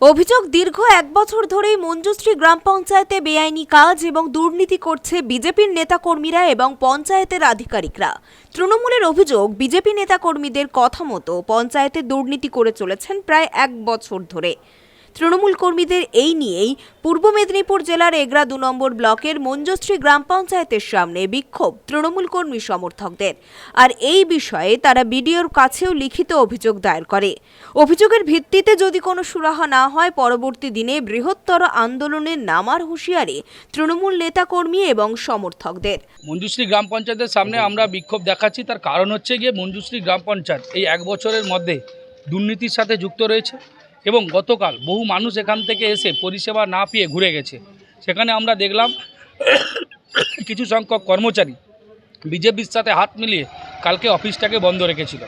অভিযোগ, দীর্ঘ এক বছর ধরেই মঞ্জুশ্রী গ্রাম পঞ্চায়েতে বেআইনি কাজ এবং দুর্নীতি করছে বিজেপির নেতাকর্মীরা এবং পঞ্চায়েতের আধিকারিকরা। তৃণমূলের অভিযোগ, বিজেপি নেতাকর্মীদের কথা মতো পঞ্চায়েতে দুর্নীতি করে চলেছেন প্রায় এক বছর ধরে। তৃণমূল কর্মীদের এই নিয়েই পূর্ব মেদিনীপুর জেলার এগরা দু নম্বর ব্লকের মঞ্জুশ্রী গ্রাম পঞ্চায়েতের সামনে বিক্ষোভ তৃণমূল কর্মী সমর্থকদের। আর এই বিষয়ে তারা বিডিওর কাছেও লিখিত অভিযোগ দায়ের করে। অভিযোগের ভিত্তিতে যদি কোনো সুরাহা না হয়, পরবর্তী দিনে বৃহত্তর আন্দোলনে নামার হুঁশিয়ারি তৃণমূল নেতাকর্মী এবং সমর্থকদের। মঞ্জুশ্রী গ্রাম পঞ্চায়েতের সামনে আমরা বিক্ষোভ দেখাচ্ছি। তার কারণ হচ্ছে গিয়ে মঞ্জুশ্রী গ্রাম পঞ্চায়েত এই এক বছরের মধ্যে দুর্নীতির সাথে যুক্ত রয়েছে। এবং গতকাল বহু মানুষ এখান থেকে এসে পরিষেবা না পেয়ে ঘুরে গেছে। সেখানে আমরা দেখলাম কিছু সংখ্যক কর্মচারী বিজেপির সাথে হাত মিলিয়ে কালকে অফিসটাকে বন্ধ রেখেছিল।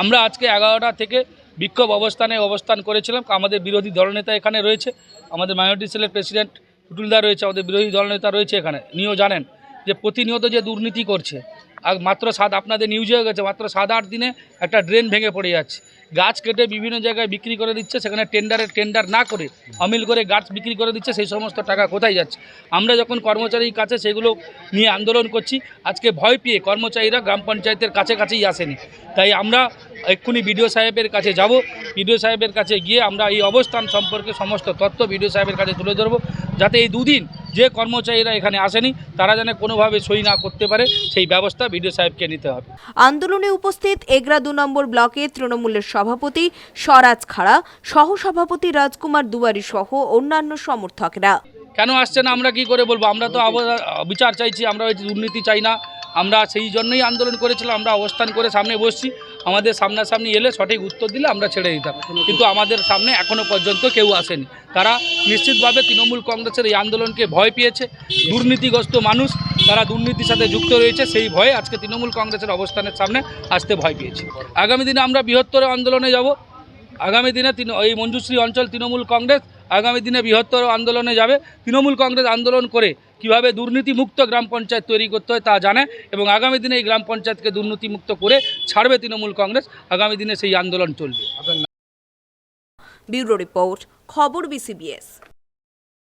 আমরা আজকে এগারোটা থেকে বিক্ষোভ অবস্থানে অবস্থান করেছিলাম। আমাদের বিরোধী দলনেতা এখানে রয়েছে। আমাদের মাইনরিটি সেলের প্রেসিডেন্ট টুটুলদা রয়েছে, আমাদের বিরোধী দলনেতা রয়েছে এখানে। নিয়েও জানেন যে প্রতিনিয়ত যে দুর্নীতি করছে মাত্র সাত, আপনাদের নিউজ হয়ে গেছে, মাত্র সাত, আট দিনে একটা ড্রেন ভেঙে পড়ে যাচ্ছে। গাছ কেটে বিভিন্ন জায়গায় বিক্রি করে দিচ্ছে, সেখানে টেন্ডারের টেন্ডার না করে অমিল করে গাছ বিক্রি করে দিচ্ছে, সেই সমস্ত টাকা কোথায় যাচ্ছে? আমরা যখন কর্মচারীর কাছে সেগুলো নিয়ে আন্দোলন করছি, আজকে ভয় পেয়ে কর্মচারীরা গ্রাম পঞ্চায়েতের কাছে কাছেই আসেনি। তাই আমরা এক্ষুনি বিডিও সাহেবের কাছে যাব, বিডিও সাহেবের কাছে গিয়ে আমরা এই অবস্থান সম্পর্কে সমস্ত তথ্য বিডিও সাহেবের কাছে তুলে ধরবো, যাতে এই দুদিন যে কর্মচারীরা এখানে আসেনি তারা যেন কোনোভাবে সই না করতে পারে সেই ব্যবস্থা বিডিও সাহেবকে নিতে হবে। আন্দোলনে উপস্থিত এগরা দু নম্বর ব্লকে তৃণমূলের সভাপতি স্বরাজ খাড়া সহসভাপতি রাজকুমার দুয়ারি সহ অন্যান্য সমর্থকরা। কেন আসছে না আমরা কি করে বলব? আমরা তো বিচার চাইছি আমরা ওই দুর্নীতি চাই না। আমরা সেই জন্যই আন্দোলন করেছিলাম আমরা অবস্থান করে সামনে বসছি। আমাদের সামনাসামনি এলে সঠিক উত্তর দিলে আমরা ছেড়ে দিতাম। কিন্তু আমাদের সামনে এখনও পর্যন্ত কেউ আসেনি। তারা নিশ্চিতভাবে তৃণমূল কংগ্রেসের এই আন্দোলনকে ভয় পেয়েছে। দুর্নীতিগ্রস্ত মানুষ তারা দুর্নীতির সাথে যুক্ত রয়েছে সেই ভয়ে আজকে তৃণমূল কংগ্রেসের অবস্থানের সামনে আসতে ভয় পেয়েছে। আগামী দিনে আমরা বৃহত্তর আন্দোলনে যাব। আগামী দিনে এই মঞ্জুশ্রী অঞ্চল তৃণমূল কংগ্রেস আগামী দিনে বৃহত্তর আন্দোলনে যাবে। তৃণমূল কংগ্রেস আন্দোলন করে কীভাবে দুর্নীতিমুক্ত গ্রাম পঞ্চায়েত তৈরি করতে হয় তা জানে এবং আগামী দিনে এই গ্রাম পঞ্চায়েতকে দুর্নীতিমুক্ত করে ছাড়বে তৃণমূল কংগ্রেস, আগামী দিনে সেই আন্দোলন চলবে। ব্যুরো রিপোর্ট, খবর বিসিবিএস।